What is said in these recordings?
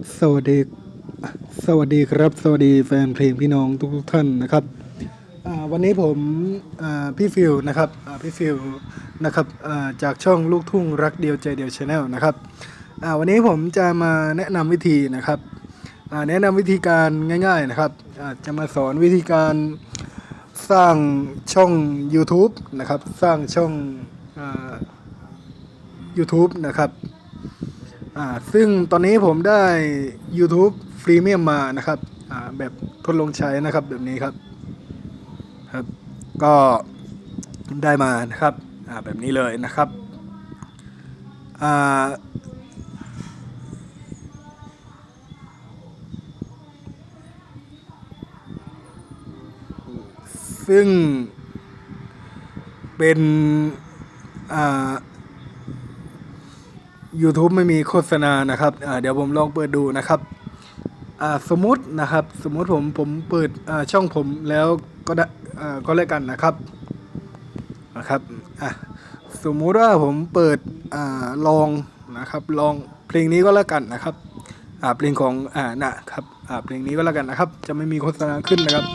สวัสดี สวัสดีครับ สวัสดีแฟนเพลงพี่น้องทุกๆท่านนะครับวันนี้ผมพี่ฟิลนะครับพี่ฟิลนะครับจากช่องลูกทุ่งรักเดียวใจเดียวชาแนลนะครับวันนี้ผมจะมาแนะนำวิธีนะครับแนะนำวิธีการง่ายๆนะครับจะมาสอนวิธีการสร้างช่อง YouTube นะครับ สร้างช่อง YouTube นะครับ อ่าซึ่งตอนนี้ผมได้ YouTube ฟรีเมียมมานะครับอ่าแบบทดลองใช้นะครับแบบนี้ครับครับ ก็ได้มานะครับอ่าแบบนี้เลยนะครับอ่าซึ่งเป็นอ่า YouTube ไม่มีโฆษณานะครับเดี๋ยวผมลองเปิดดูนะครับสมมตินะครับ สมมติผมผมเปิดช่องผมแล้วก็ได้ก็แล้วกันนะครับนะครับสมมุติว่าผมเปิดอลองนะครับลองเพลงนี้ก็แล้วกันนะครับเพลงของอ่านะครับเพลงนี้ก็แล้วกันนะครับ จะไม่มีโฆษณาขึ้นนะครับ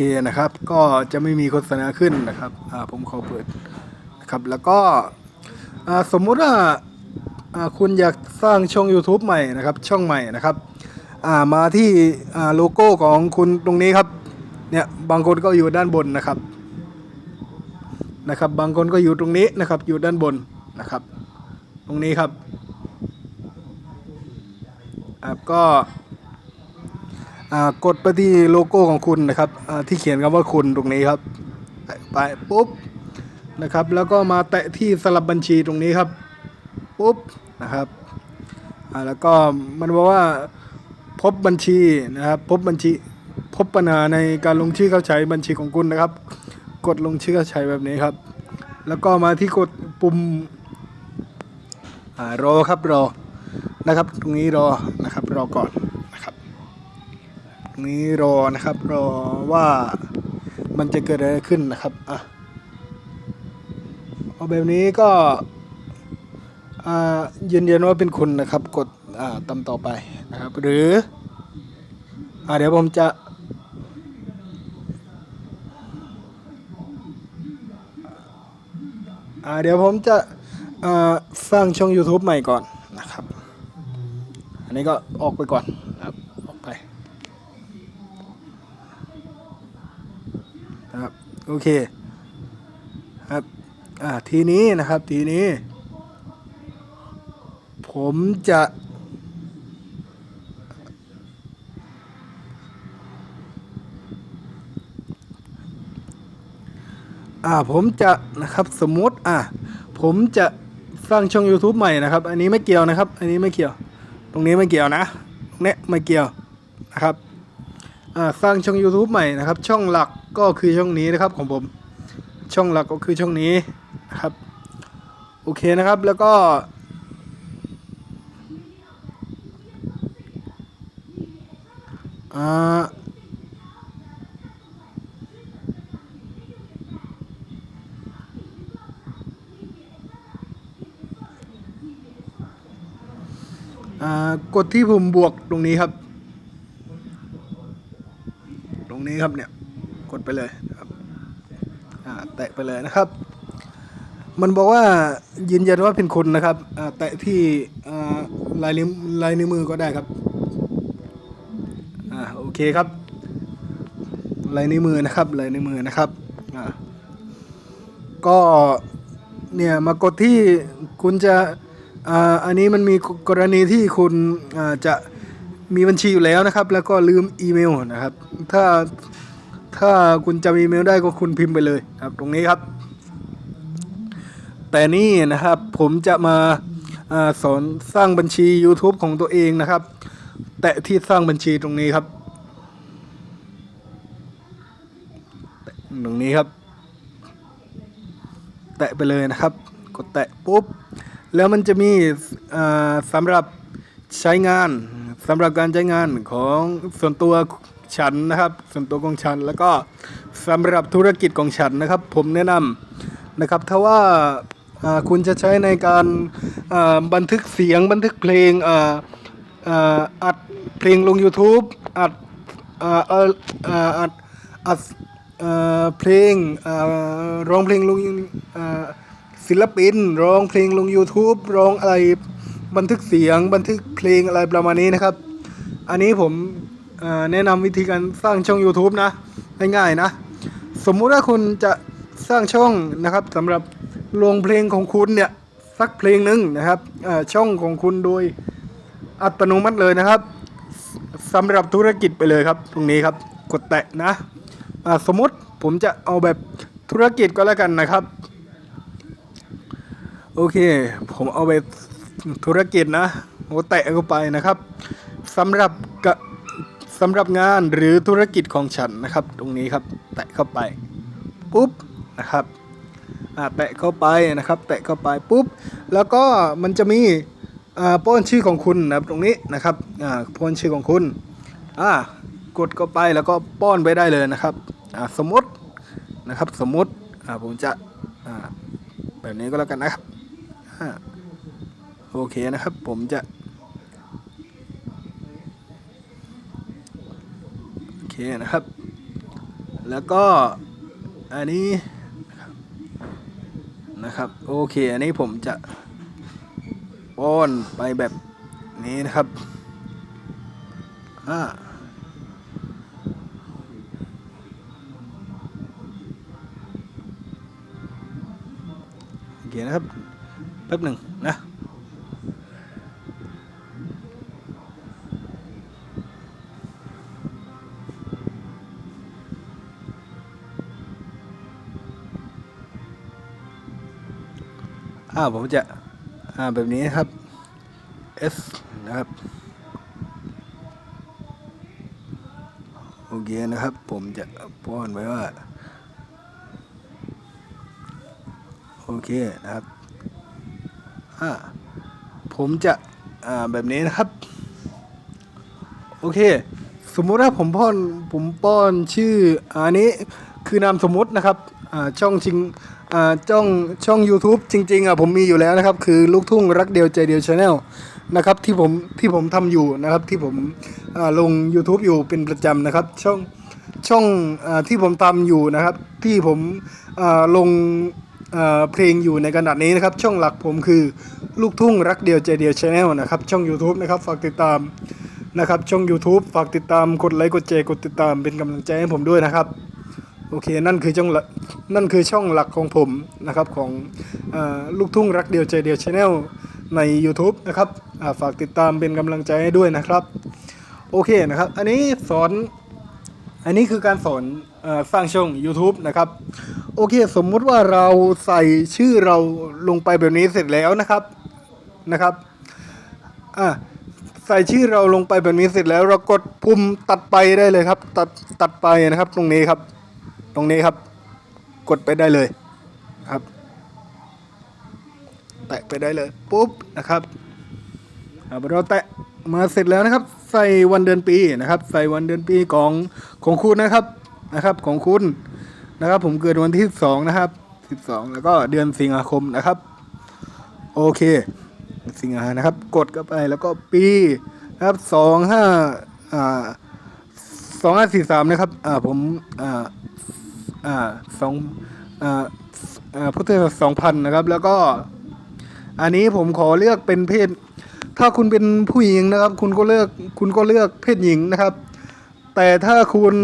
เคนะครับ ก็จะไม่มีโฆษณาขึ้นนะครับผมขอเปิดนะครับแล้วก็สมมุติว่าคุณอยากสร้างช่อง YouTube ใหม่นะครับ ช่องใหม่นะครับมาที่โลโก้ของคุณตรงนี้ครับเนี่ยบางคนก็อยู่ด้านบนนะครับนะครับ บางคนก็อยู่ตรงนี้นะครับ อยู่ด้านบนนะครับ ตรงนี้ครับอ่าก็ กดไปที่โลโก้ของคุณนะครับที่เขียนคำว่าคุณตรงนี้ครับ ไปปุ๊บนะครับ แล้วก็มาแตะที่สลับบัญชีตรงนี้ครับปุ๊บนะครับแล้วก็มันบอกว่าพบบัญชีนะครับพบบัญชีพบปัญหาในการลงชื่อเข้าใช้บัญชีของคุณนะครับ กดลงชื่อเข้าใช้แบบนี้ครับ แล้วก็มาที่กดปุ่มอรอครับรอนะครับ ตรงนี้รอนะครับรอก่อน นี้รอนะครับ รอว่ามันจะเกิดอะไรขึ้นนะครับอะเอาแบบนี้ก็อ่ายืนยันว่าเป็นคุณนะครับ กดอ่าตามต่อไปนะครับ หรืออ่าเดี๋ยวผมจะอ่าเดี๋ยวผมจะอ่าสร้างช่อง YouTube ใหม่ก่อนนะครับ อันนี้ก็ออกไปก่อนครับออกไปนะครับ โอเคครับอ่าทีนี้นะครับทีนี้ ผมจะ อ่าผมจะนะครับสมมติอ่าผมจะสร้างช่อง YouTube ใหม่นะครับ อันนี้ไม่เกี่ยวนะครับ อันนี้ไม่เกี่ยว ตรงนี้ไม่เกี่ยวนะ ตรงนี้ไม่เกี่ยวนะครับ สร้างช่อง YouTube ใหม่นะครับ ช่องหลักก็คือช่องนี้นะครับของผม ช่องหลักก็คือช่องนี้นะครับ โอเคนะครับแล้วก็อ่ากดที่ปุ่มบวกตรงนี้ครับ ตรง นี้ครับเนี่ยกดไปเลยครับอ่าแตะไปเลยนะครับ มันบอกว่ายืนยันว่าเป็นคุณนะครับอ่าแตะที่อ่าลายนิ้วลายนิ้วมือก็ได้ครับอ่าโอเคครับลายนิ้วมือนะครับลายนิ้วมือนะครับอ่าก็เนี่ยมากดที่คุณจะอ่าอันนี้มันมีกรณีที่คุณอ่าจะ มีบัญชีอยู่แล้วนะครับ แล้วก็ลืมอีเมลนะครับ ถ้าถ้าคุณจำอีเมลได้ก็คุณพิมพ์ไปเลยครับ ตรงนี้ครับ แต่นี่นะครับผมจะมาอาสอนสร้างบัญชี YouTube ของตัวเองนะครับ แตะที่สร้างบัญชีตรงนี้ครับ ตรงนี้ครับ แตะไปเลยนะครับ กดแตะปุ๊บ แล้วมันจะมีสำหรับใช้งาน สำหรับการใช้งานของส่วนตัวฉันนะครับ ส่วนตัวของฉันแล้วก็สำหรับธุรกิจของฉันนะครับ ผมแนะนำนะครับถ้าว่าคุณจะใช้ในการบันทึกเสียงบันทึกเพลงอ,อัดเพลงลง YouTube อัดอัดอัดเพลงร้องเพลงลงศิลปินร้องเพลงลง YouTube ร้องอะไร บันทึกเสียงบันทึกเพลงอะไรประมาณนี้นะครับ อันนี้ผมแนะนำวิธีการสร้างช่อง YouTube นะง่ายๆนะ สมมุติว่าคุณจะสร้างช่องนะครับสำหรับลงเพลงของคุณเนี่ยสักเพลงหนึ่งนะครับช่องของคุณโดยอัตโนมัติเลยนะครับสำหรับธุรกิจไปเลยครับตรงนี้ครับกดแตะนะอ่าสมมติผมจะเอาแบบธุรกิจก็แล้วกันนะครับ โอเค ผมเอาไป ธุรกิจนะโอ้แตะเข้าไปนะครับสำหรับสำหรับงานหรือธุรกิจของฉันนะครับ ตรงนี้ครับ แตะเข้าไปปุ๊บนะครับแตะเข้าไปนะครับ แตะเข้าไปปุ๊บ แล้วก็มันจะมีป้อนชื่อของคุณนะครับตรงนี้นะครับป้อนชื่อของคุณกดเข้าไปแล้วก็ป้อนไปได้เลยนะครับสมมตินะครับสมมติผมจะแบบนี้ก็แล้วกันนะครับ โอเคนะครับ ผมจะ โอเคนะครับ แล้วก็อันนี้นะครับ โอเค อันนี้ผมจะป้อนไปแบบนี้นะครับอ่าโอเคนะครับแป๊บหนึ่งนะ อ่าผมจะอ่าแบบนี้นะครับ S นะครับ โอเคนะครับ ผมจะป้อนไว้ว่า โอเคนะครับอ่าผมจะอ่าแบบนี้นะครับ โอเค สมมุติว่าผมป้อนผมป้อนชื่ออันนี้คือนามสมมุตินะครับอ่าช่องจริง ช่องช่อง YouTube จริง ๆอะผมมีอยู่แล้วนะครับ คือลูกทุ่งรักเดียวใจเดียวชาแนลนะครับที่ผมที่ผมทำอยู่นะครับที่ผมอ่าลง YouTube อยู่เป็นประจำนะครับ ช่องช่องอาที่ผมทำอยู่นะครับ ที่ผมอ่าลงเอ่อเพลงอยู่ในขณะนี้นะครับ ช่องหลักผมคือลูกทุ่งรักเดียวใจเดียวชาแนลนะครับ ช่อง YouTube นะครับฝากติดตามนะครับ ช่อง YouTube ฝากติดตามกดไลค์กดแชร์กดติดตามเป็นกำลังใจให้ผมด้วยนะครับ โอเคนั่นคือช่องหลักนั่นคือช่องหลักของผมนะครับของอลูกทุ่งรักเดียวใจเดียวชาแนลใน YouTube นะครับาฝากติดตามเป็นกำลังใจให้ด้วยนะครับ โอเคนะครับ อันนี้สอนอันนี้คือการสอนอสร้างช่อง YouTube นะครับ โอเค สมมุติว่าเราใส่ชื่อเราลงไปแบบนี้เสร็จแล้วนะครับนะครับอะใส่ชื่อเราลงไปแบบนี้เสร็จแล้วเรากดปุ่มตัดไปได้เลยครับ ตัดตัดไปนะครับตรงนี้ครับ ตรงนี้ครับ กดไปได้เลยครับ แตะไปได้เลยปุ๊บนะครับอ่าเราแตะมาเสร็จแล้วนะครับ ใส่วันเดือนปีนะครับ ใส่วันเดือนปีของของคุณนะครับนะครับ ของคุณนะครับ ผมเกิดวันที่สองนะครับสิบสองแล้วก็เดือนสิงหาคมนะครับ โอเค สิงหานะครับ กดเข้าไปแล้วก็ปีนะครับสองห้าอ่าสองห้าสี่สามนะครับ อ่าผม อ่า อ่าสองอ่าอ่าพุทธศักราชสองพันนะครับ แล้วก็ อันนี้ผมขอเลือกเป็นเพศ ถ้าคุณเป็นผู้หญิงนะครับ คุณก็เลือกคุณก็เลือกเพศหญิงนะครับ แต่ถ้าคุณ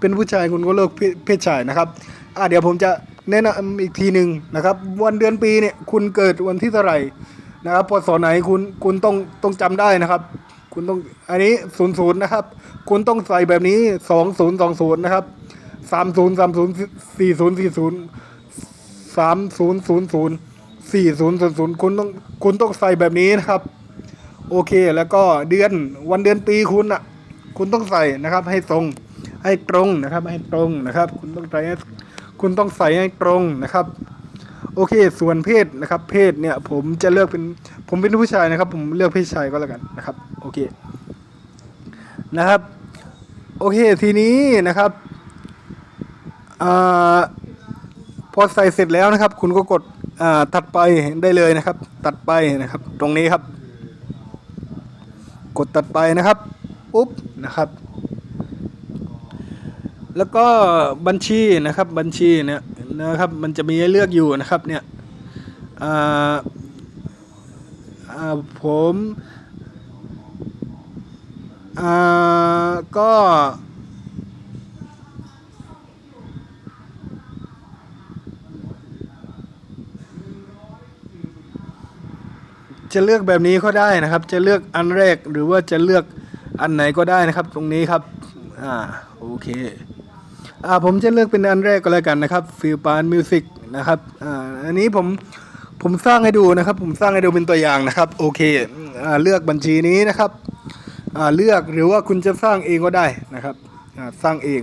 เป็นผู้ชายคุณก็เลือกเพศชายนะครับอ่าเดี๋ยวผมจะแนะนำอีกทีหนึ่งนะครับ วันเดือนปีเนี่ยคุณเกิดวันที่เท่าไหร่นะครับพศไหนคุณคุณต้องต้องจำได้นะครับ คุณต้องอันนี้ศูนย์ศูนย์นะครับ คุณต้องใส่แบบนี้สองศูนย์สองศูนย์นะครับ สามศูนย์สามศูนย์สี่ศูนย์สี่ศูนย์สามศูนย์ศูนย์ศูนย์สี่ศูนย์ศูนย์ศูนย์คุณต้องคุณต้องใส่แบบนี้นะครับ โอเคแล้วก็เดือนวันเดือนปีคุณอะ คุณต้องใส่นะครับ ให้ตรงให้ตรงนะครับ ให้ตรงนะครับ คุณต้องใส่คุณต้องใส่ให้ตรงนะครับ โอเค ส่วนเพศนะครับ เพศเนี่ย ผมจะเลือกเป็นผมเป็นผู้ชายนะครับ ผมเลือกเพศชายก็แล้วกันนะครับ โอเคนะครับ โอเคทีนี้นะครับ พอใส่เสร็จแล้วนะครับ คุณก็กดตัดไปได้เลยนะครับ ตัดไปนะครับ ตรงนี้ครับ กดตัดไปนะครับปุ๊บนะครับ แล้วก็บัญชีนะครับบัญชีเนี่ยนะครับมันจะมีให้เลือกอยู่นะครับเนี่ยผมก็ จะเลือกแบบนี้ก็ได้นะครับ จะเลือกอันแรกหรือว่าจะเลือกอันไหนก็ได้นะครับ ตรงนี้ครับอ่าโอเคอ่าผมจะเลือกเป็นอันแรกก็แล้วกันนะครับฟิลปานมิวสิกนะครับอ่าอันนี้ผมผมสร้างให้ดูนะครับ ผมสร้างให้ดูเป็นตัวอย่างนะครับโอเคอ่าเลือกบัญชีนี้นะครับอ่าเลือกหรือว่าคุณจะสร้างเองก็ได้นะครับอ่าสร้างเอง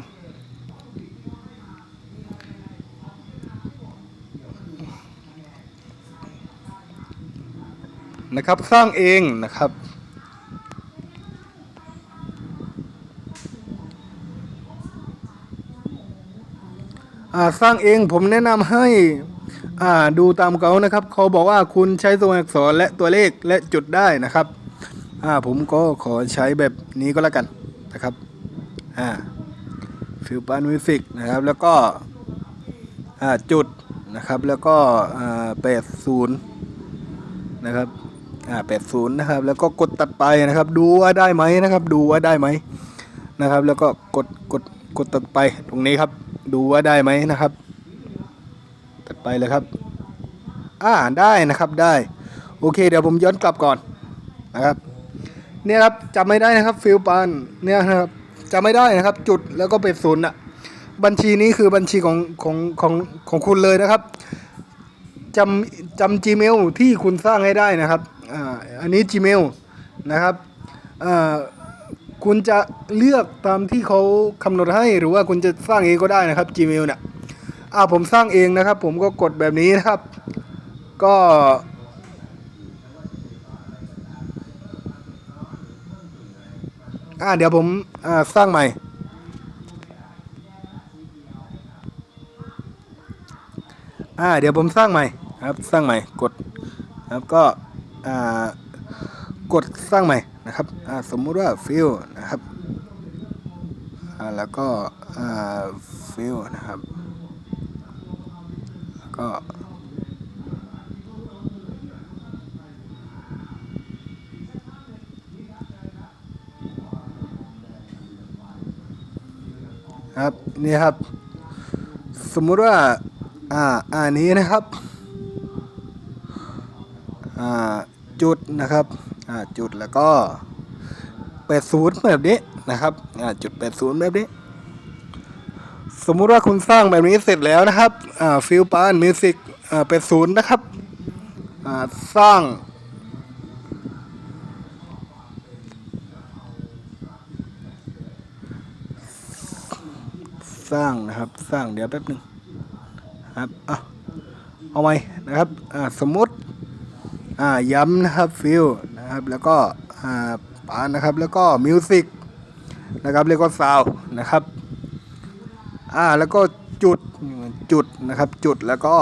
นะครับสร้างเองนะครับสร้างเองผมแนะนำให้ดูตามเขานะครับ เขาบอกว่าคุณใช้ตัวอักษรและตัวเลขและจุดได้นะครับผมก็ขอใช้แบบนี้ก็แล้วกันนะครับฟิลปานมิวสิกนะครับแล้วก็จุดนะครับแล้วก็แปดศูนย์นะครับ อ่าแปดศูนย์นะครับ แล้วก็กดตัดไปนะครับ ดูว่าได้ไหมนะครับ ดูว่าได้ไหมนะครับ แล้วก็กดกดกดตัดไปตรงนี้ครับ ดูว่าได้ไหมนะครับ ตัดไปเลยครับ อ่าได้นะครับได้ โอเค เดี๋ยวผมย้อนกลับก่อนนะครับเนี่ยครับจำไม่ได้นะครับฟิลปานเนี่ยนะครับจำไม่ได้นะครับจุดแล้วก็เป็นศูนย์อะบัญชีนี้คือบัญชีของของของของคุณเลยนะครับจำจำ Gmail ที่คุณสร้างให้ได้นะครับ อ่าอันนี้ Gmail นะครับอ่าคุณจะเลือกตามที่เขากำหนดให้หรือว่าคุณจะสร้างเองก็ได้นะครับ Gmail เนี่ยอ่าผมสร้างเองนะครับ ผมก็กดแบบนี้นะครับ ก็อ่าเดี๋ยวผมอ่าสร้างใหม่ อ่าเดี๋ยวผมสร้างใหม่ครับ สร้างใหม่กดครับก็ กดสร้างใหม่นะครับสมมุติว่าฟิลนะครับแล้วก็ฟิลนะครับแล้วก็ครับนี่ครับ สมมุติว่าอ่าอันนี้นะครับ อ่า จุดนะครับจุดแล้วก็แปดศูนย์แบบนี้นะครับจุดแปดศูนย์แบบนี้ สมมุติว่าคุณสร้างแบบนี้เสร็จแล้วนะครับฟิลปานมิวสิกอ่าแปดศูนย์นะครับสร้างสร้างนะครับสร้างเดี๋ยวแป๊บหนึ่งครับอะเอาไหมนะครับสมมติ อ่าย้ำนะครับฟิลนะครับแล้วก็อ่าปานนะครับแล้วก็มิวสิกนะครับแล้วก็ซาวนะครับอ่าแล้วก็จุดจุดนะครับจุดแล้วก็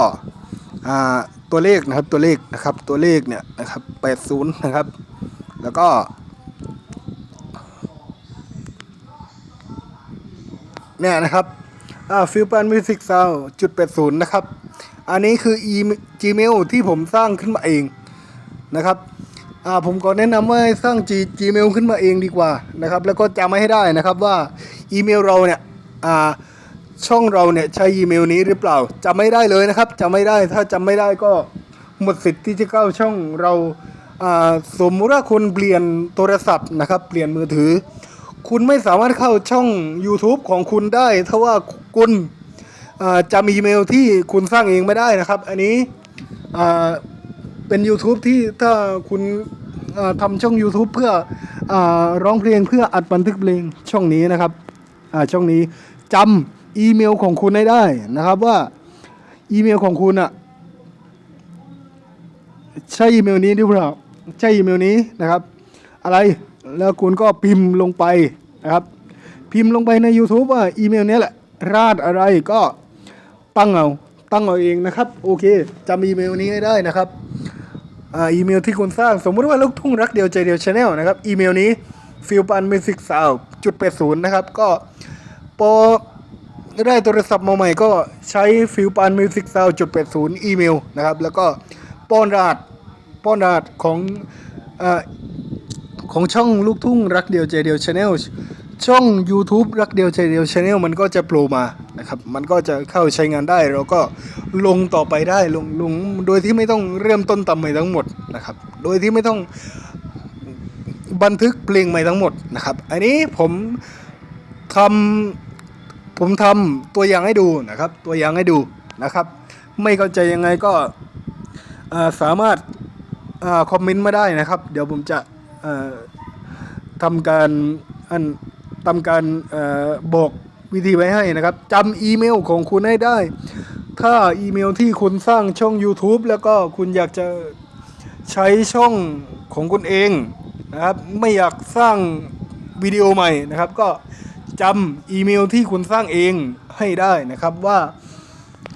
อ่าตัวเลขนะครับตัวเลขนะครับตัวเลขเนี่ยนะครับแปดศูนย์นะครับ แล้วก็เนี่ยนะครับอ่าฟิลปันมิวสิกซาวจุดแปดศูนย์นะครับ อันนี้คืออี Gmail ที่ผมสร้างขึ้นมาเอง นะครับอ่าผมก็แนะนำว่าให้สร้าง Gmail ขึ้นมาเองดีกว่านะครับ แล้วก็จำไว้ให้ได้นะครับว่าอีเมลเราเนี่ยอ่าช่องเราเนี่ยใช้อีเมลนี้หรือเปล่าจำไม่ได้เลยนะครับจำไม่ได้ถ้าจำไม่ได้ก็หมดสิทธิ์ที่จะเข้าช่องเราอ่าสมมุติว่าคุณเปลี่ยนโทรศัพท์นะครับ เปลี่ยนมือถือ คุณไม่สามารถเข้าช่อง YouTube ของคุณได้ถ้าว่าคุณอ่าจำอีเมลที่คุณสร้างเองไม่ได้นะครับ อันนี้อ่า เป็น YouTube ที่ถ้าคุณทำช่อง YouTube เพื่ออร้องเพลงเพื่ออัดบันทึกเพลงช่องนี้นะครับช่องนี้จำอีเมลของคุณให้ได้นะครับว่าอีเมลของคุณอะใช่อีเมลนี้หรือเปล่าใช่อีเมลนี้นะครับ อะไรแล้วคุณก็พิมพ์ลงไปนะครับ พิมพ์ลงไปใน YouTube ว่าอีเมลนี้แหละราดอะไรก็ตั้งเอาตั้งเอาเองนะครับ โอเคจำอีเมลนี้ให้ได้นะครับ อ่าอีเมลที่คุณสร้างสมมุติว่าลูกทุ่งรักเดียวใจเดียวชาแนลนะครับ อีเมลนี้ฟิลปันมิสิกสาวจุดแปดศูนย์นะครับ ก็พอได้โทรศัพท์มาใหม่ก็ใช้ฟิลปันมิสิกสาวจุดแปดศูนย์อีเมลนะครับ แล้วก็ป้อนรหัสป้อนรหัสของอของช่องลูกทุ่งรักเดียวใจเดียวชาแนล ช่อง YouTube รักเดียวใจเดียวชาแนลมันก็จะโผล่มานะครับ มันก็จะเข้าใช้งานได้เราก็ลงต่อไปได้ลงลงโดยที่ไม่ต้องเริ่มต้นตำใหม่ทั้งหมดนะครับ โดยที่ไม่ต้องบันทึกเพลงใหม่ทั้งหมดนะครับ อันนี้ผมทำผมทำตัวอย่างให้ดูนะครับ ตัวอย่างให้ดูนะครับ ไม่เข้าใจยังไงก็สามารถอคอมเมนต์มาได้นะครับ เดี๋ยวผมจะทำการอัน ทำการออบอกวิธีไว้ให้นะครับจำอีเมลของคุณให้ได้ ถ้าอีเมลที่คุณสร้างช่อง YouTube แล้วก็คุณอยากจะใช้ช่องของคุณเองนะครับ ไม่อยากสร้างวิดีโอใหม่นะครับ ก็จำอีเมลที่คุณสร้างเองให้ได้นะครับว่า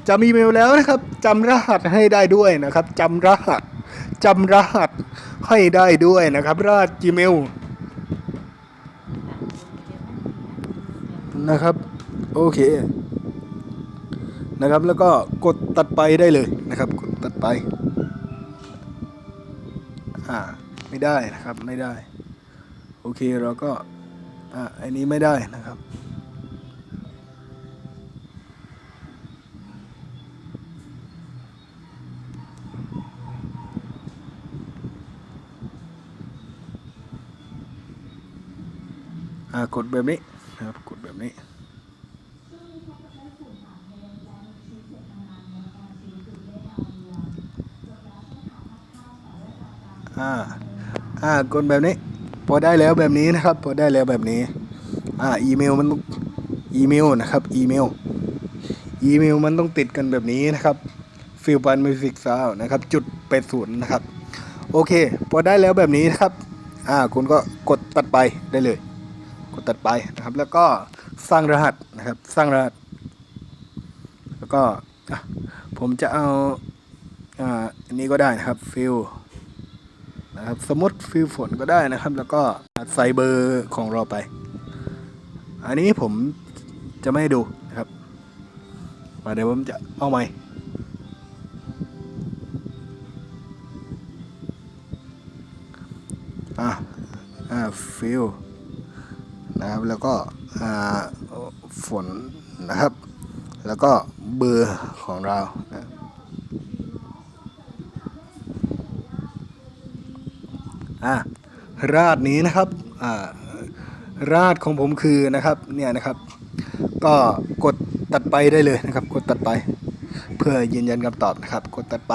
จำอีเมลแล้วนะครับจำรหัสให้ได้ด้วยนะครับจำรหัสจำรหัสให้ได้ด้วยนะครับรหัส Gmail นะครับ โอเค นะครับแล้วก็กดตัดไปได้เลยนะครับ กดตัดไป อ่า ไม่ได้นะครับ ไม่ได้ โอเคเราก็ อ่าอันนี้ไม่ได้นะครับอ่ากดแบบนี้ นะครับ กดแบบนี้ อ่า อ่ากดแบบนี้ พอได้แล้วแบบนี้นะครับ พอได้แล้วแบบนี้ อ่า อีเมลมันต้องอีเมลนะครับ อีเมล อีเมลมันต้องติดกันแบบนี้นะครับฟิลปันมิวสิกซาวนะครับ จุดเป็ดศูนย์นะครับ โอเค พอได้แล้วแบบนี้นะครับ อ่า คุณก็กดตัดไปได้เลย ดตัดไปนะครับ แล้วก็สร้างรหัสนะครับ สร้างรหัส แล้วก็ผมจะเอาอ่าอันนี้ก็ได้นะครับฟิลนะครับสมมติฟิลฝนก็ได้นะครับ แล้วก็ใส่เบอร์ของเราไป อันนี้ผมจะไม่ดูนะครับมาเดี๋ยวผมจะเอาใหม่อะอ่าฟิล นะครับ แล้วก็ฝนนะครับ แล้วก็เบอร์ของเรานะอ่าราดนี้นะครับอ่าราดของผมคือนะครับเนี่ยนะครับ ก็กดตัดไปได้เลยนะครับ กดตัดไป เพื่อยืนยันคำตอบนะครับ กดตัดไป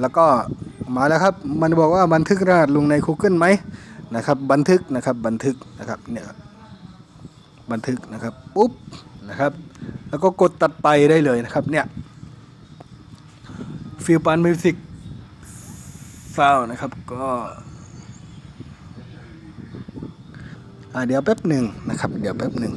แล้วก็มาแล้วครับ มันบอกว่าบันทึกรหัสลงใน Google ไหม นะครับบันทึกนะครับบันทึกนะครับเนี่ยบันทึกนะครับปุ๊บนะครับ แล้วก็กดตัดไปได้เลยนะครับเนี่ยฟิลปันมิวสิกฟาวนะครับก็อ่าเดี๋ยวแป๊บหนึ่งนะครับ เดี๋ยวแป๊บหนึ่ง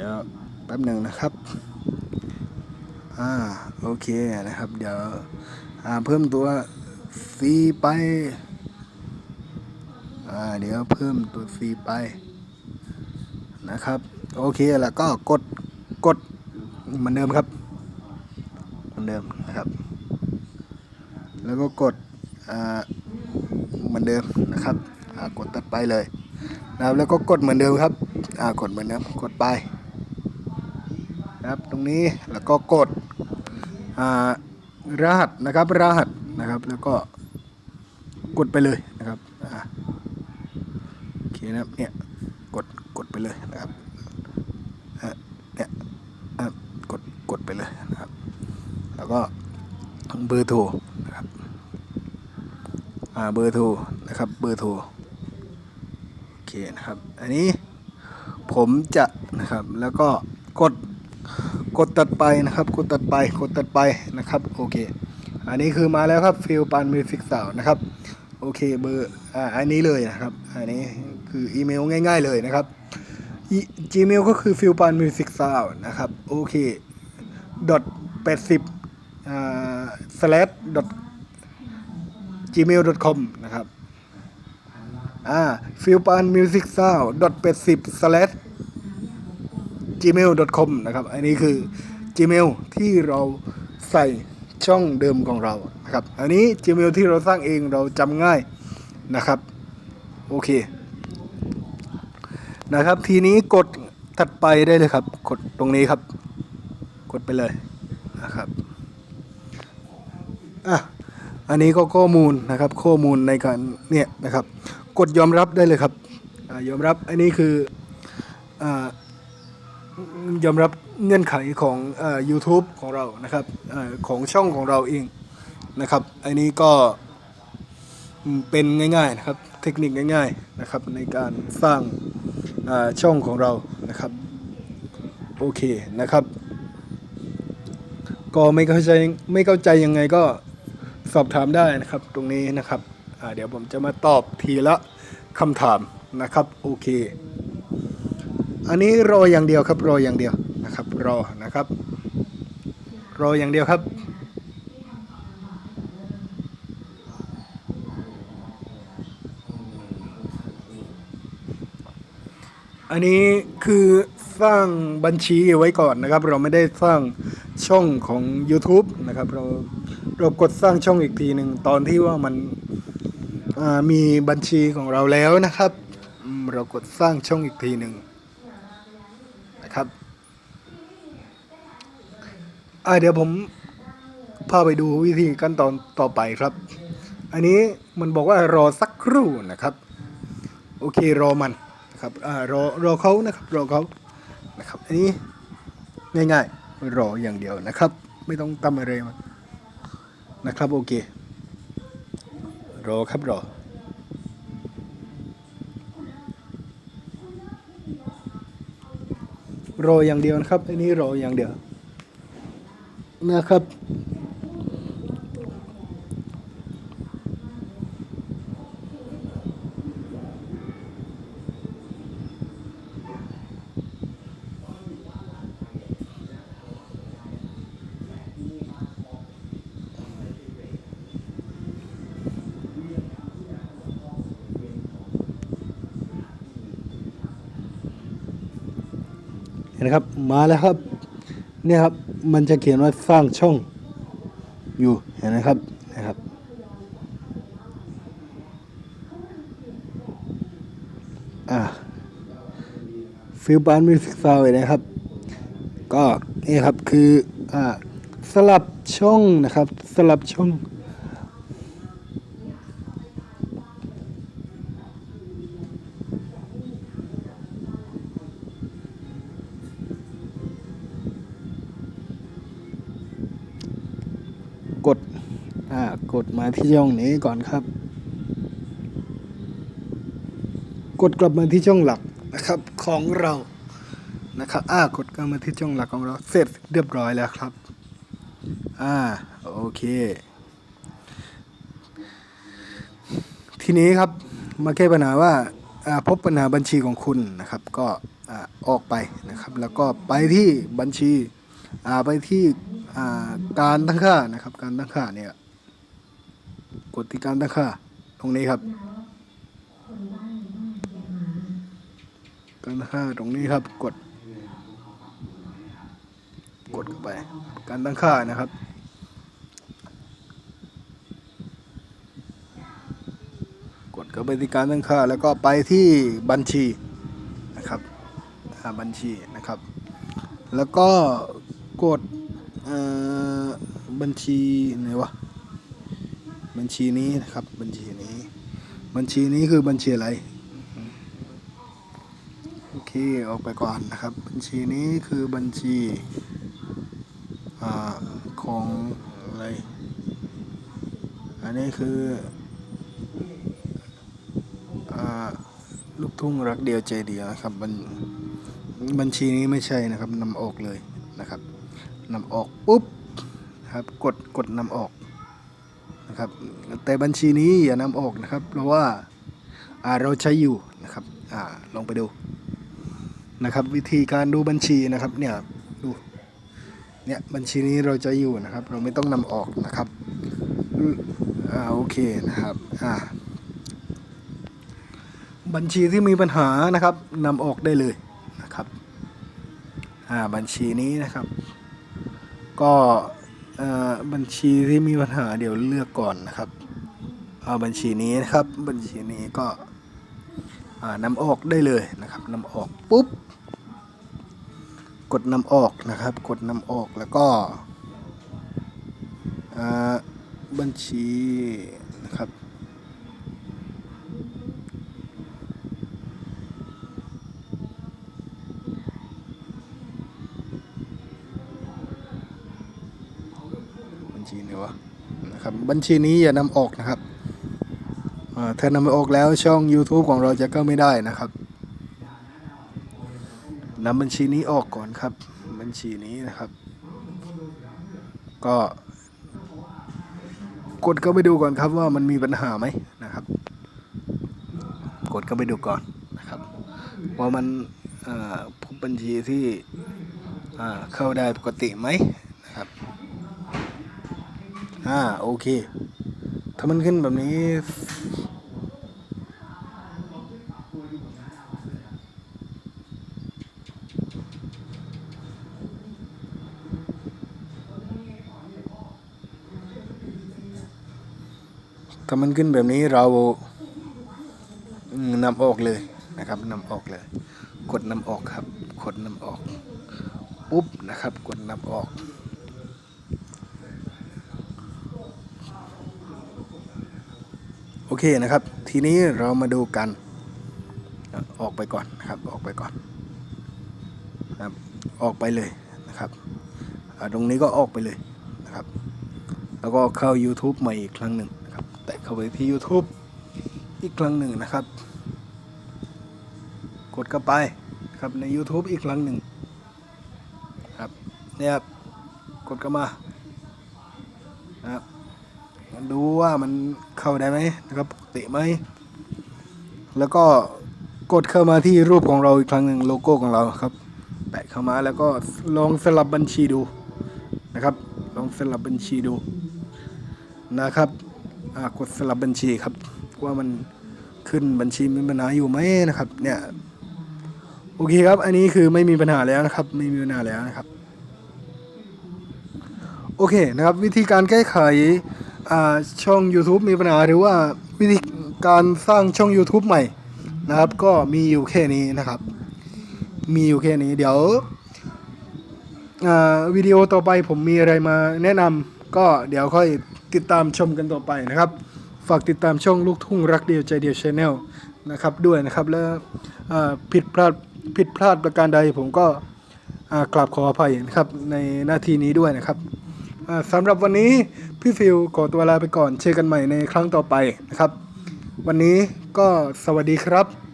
เดี๋ยวแป๊บหนึ่งนะครับ อ่า โอเคนะครับ เดี๋ยว อ่า เพิ่มตัว C ไป อ่า เดี๋ยวเพิ่มตัว C ไป นะครับ โอเค แล้วก็กด กดเหมือนเดิมครับ เหมือนเดิมนะครับ แล้วก็กด อ่า เหมือนเดิมนะครับ อ่า กดตัดไปเลยนะครับแล้วก็กดเหมือนเดิมครับ อ่า กดเหมือนเดิม กดไป นะครับตรงนี้แล้วก็กดรหัสนะครับรหัสนะครับแล้วก็กดไปเลยนะครับโอเคนะครับเนี่ยกดกดไปเลยนะครับเนี่ยกดกดไปเลยนะครับ แล้วก็เบอร์โทรนะครับเบอร์โทรนะครับเบอร์โทรโอเคนะครับอันนี้ผมจะนะครับแล้วก็กด กดตัดไปนะครับ กดตัดไป กดตัดไปนะครับ โอเค อันนี้คือมาแล้วครับฟิลปันมิวสิกสาวนะครับ โอเคเบอร์อ่าอันนี้เลยนะครับ อันนี้คืออีเมลง่ายๆเลยนะครับ Gmail ก็คือฟิลปันมิวสิกสาวนะครับ โอเค dot แปดสิบอ่า slash dot gmail dot com นะครับ อ่าฟิลปันมิวสิกซาว dot แปดสิบ slash gmail.com นะครับ อันนี้คือ Gmail ที่เราใส่ช่องเดิมของเรานะครับ อันนี้ Gmail ที่เราสร้างเองเราจำง่ายนะครับ โอเค นะครับ ทีนี้กดถัดไปได้เลยครับ กดตรงนี้ครับ กดไปเลยนะครับอะอันนี้ก็ข้อมูลนะครับ ข้อมูลในการเนี่ยนะครับ กดยอมรับได้เลยครับอ่ายอมรับอันนี้คืออ่า ยอมรับเงื่อนไขของเอ่อ YouTube ของเรานะครับอของช่องของเราเองนะครับ อันนี้ก็เป็นง่ายๆนะครับ เทคนิคง่ายๆนะครับในการสร้างช่องของเรานะครับ โอเคนะครับ ก็ไม่เข้าใจไม่เข้าใจยังไงก็สอบถามได้นะครับตรงนี้นะครับเดี๋ยวผมจะมาตอบทีละคำถามนะครับ โอเค อันนี้รออย่างเดียวครับรออย่างเดียวนะครับรอนะครับรออย่างเดียวครับอันนี้คือสร้างบัญชีไว้ก่อนนะครับ เราไม่ได้สร้างช่องของ YouTube นะครับ เราเรากดสร้างช่องอีกทีหนึ่งตอนที่ว่ามันมีบัญชีของเราแล้วนะครับ เรากดสร้างช่องอีกทีหนึ่ง นะครับ อ่าเดี๋ยวผมพาไปดูวิธีขั้นตอนต่อไปครับ อันนี้มันบอกว่ารอสักครู่นะครับ โอเครอมันนะครับอ่ารอรอเขานะครับรอเขานะครับอันนี้ง่ายๆรออย่างเดียวนะครับ ไม่ต้องทำอะไรมันนะครับโอเครอครับรอรออย่างเดียวนะครับอันนี้รออย่างเดียว นะครับ นะครับ มาแล้วครับ เนี่ยครับ มันจะเขียนว่าสร้างช่องอยู่เห็นไหมครับนะครับ อ่าฟิลบานมิวสิกซาวนะครับ ก็นี่ครับคืออ่าสลับช่องนะครับ สลับช่อง อ่ากดมาที่ช่องนี้ก่อนครับ กดกลับมาที่ช่องหลักนะครับของเรานะครับอ่ากดกลับมาที่ช่องหลักของเราเสร็จเรียบร้อยแล้วครับอ่าโอเค ทีนี้ครับมาแก้ปัญหาว่าอ่าพบปัญหาบัญชีของคุณนะครับ ก็อ่าออกไปนะครับ แล้วก็ไปที่บัญชีอ่าไปที่อ่าการตั้งค่านะครับ การตั้งค่าเนี่ย กดที่การตั้งค่าตรงนี้ครับการตั้งค่าตรงนี้ครับ กด กดเข้าไป การตั้งค่านะครับกดเข้าไปที่การตั้งค่าแล้วก็ไปที่บัญชีนะครับบัญชีนะครับ แล้วก็กดเอ่อบัญชีไหนวะ บัญชีนี้นะครับ บัญชีนี้ บัญชีนี้คือบัญชีอะไรโอเคออกไปก่อนนะครับ บัญชีนี้คือบัญชีอของอะไร อันนี้คืออลูกทุ่งรักเดียวใจเดียวนะครับบัญบัญชีนี้ไม่ใช่นะครับนำออกเลยนะครับนำออกปุ๊บครับกดกดนำออก นะครับ แต่บัญชีนี้อย่านำออกนะครับ เพราะว่าเราใช้อยู่นะครับอลองไปดูนะครับ วิธีการดูบัญชีนะครับเนี่ยดูเนี่ยบัญชีนี้เราจะอยู่นะครับ เราไม่ต้องนำออกนะครับอ่าโอเคนะครับอ่าบัญชีที่มีปัญหานะครับนำออกได้เลยนะครับอ่าบัญชีนี้นะครับ ก็ บัญชีที่มีปัญหาเดี๋ยวเลือกก่อนนะครับเอาบัญชีนี้นะครับ บัญชีนี้ก็อ่านำออกได้เลยนะครับนำออกปุ๊บ กดนำออกนะครับ กดนำออกแล้วก็บัญชีนะครับ บัญชีนี้อย่านำออกนะครับถ้านำออกแล้วช่อง YouTube ของเราจะก็ไม่ได้นะครับนำบัญชีนี้ออกก่อนครับ บัญชีนี้นะครับ ก็ กดเข้าไปดูก่อนครับว่ามันมีปัญหาไหมนะครับ กดเข้าไปดูก่อนนะครับว่ามันพบบัญชีที่เข้าได้ปกติไหม อ่าโอเค ถ้ามันขึ้นแบบนี้ ถ้ามันขึ้นแบบนี้เรานำออกเลยนะครับนำออกเลย กดนำออกครับ กดนำออกปุ๊บนะครับ กดนำออก โอ เคนะครับ ทีนี้เรามาดูกัน ออกไปก่อนนะครับ ออกไปก่อนนะครับออกไปเลยนะครับตรงนี้ก็ออกไปเลยนะครับ แล้วก็เข้า YouTube ใหม่อีกครั้งหนึ่งนะครับ แตะเข้าไปที่ YouTube อีกครั้งหนึ่งนะครับ กดเข้าไปครับใน YouTube อีกครั้งหนึ่งครับเนี่ยครับกดเข้ามา ดูว่ามันเข้าได้ไหมนะครับปกติไหม แล้วก็กดเข้ามาที่รูปของเราอีกครั้งหนึ่งโลโก้ของเราครับ แปะเข้ามาแล้วก็ลองสลับบัญชีดูนะครับ ลองสลับบัญชีดูนะครับกดสลับบัญชีครับ ว่ามันขึ้นบัญชีมีปัญหาอยู่ไหมนะครับเนี่ยโอเคครับ อันนี้คือไม่มีปัญหาแล้วนะครับ ไม่มีปัญหาแล้วนะครับ โอเคนะครับ วิธีการแก้ไข ช่อง YouTube มีปัญหาหรือว่าวิธีการสร้างช่อง YouTube ใหม่นะครับ ก็มีอยู่แค่นี้นะครับ มีอยู่แค่นี้เดี๋ยววิดีโอต่อไปผมมีอะไรมาแนะนำก็เดี๋ยวค่อยติดตามชมกันต่อไปนะครับ ฝากติดตามช่องลูกทุ่งรักเดียวใจเดียวชาแนลนะครับด้วยนะครับแล้วผิดพลาดผิดพลาดประการใดผมก็กราบขออภัยนะครับในหน้าที่นี้ด้วยนะครับสำหรับวันนี้ พี่ฟิลขอตัวลาไปก่อนเจอกันใหม่ในครั้งต่อไปนะครับ วันนี้ก็สวัสดีครับ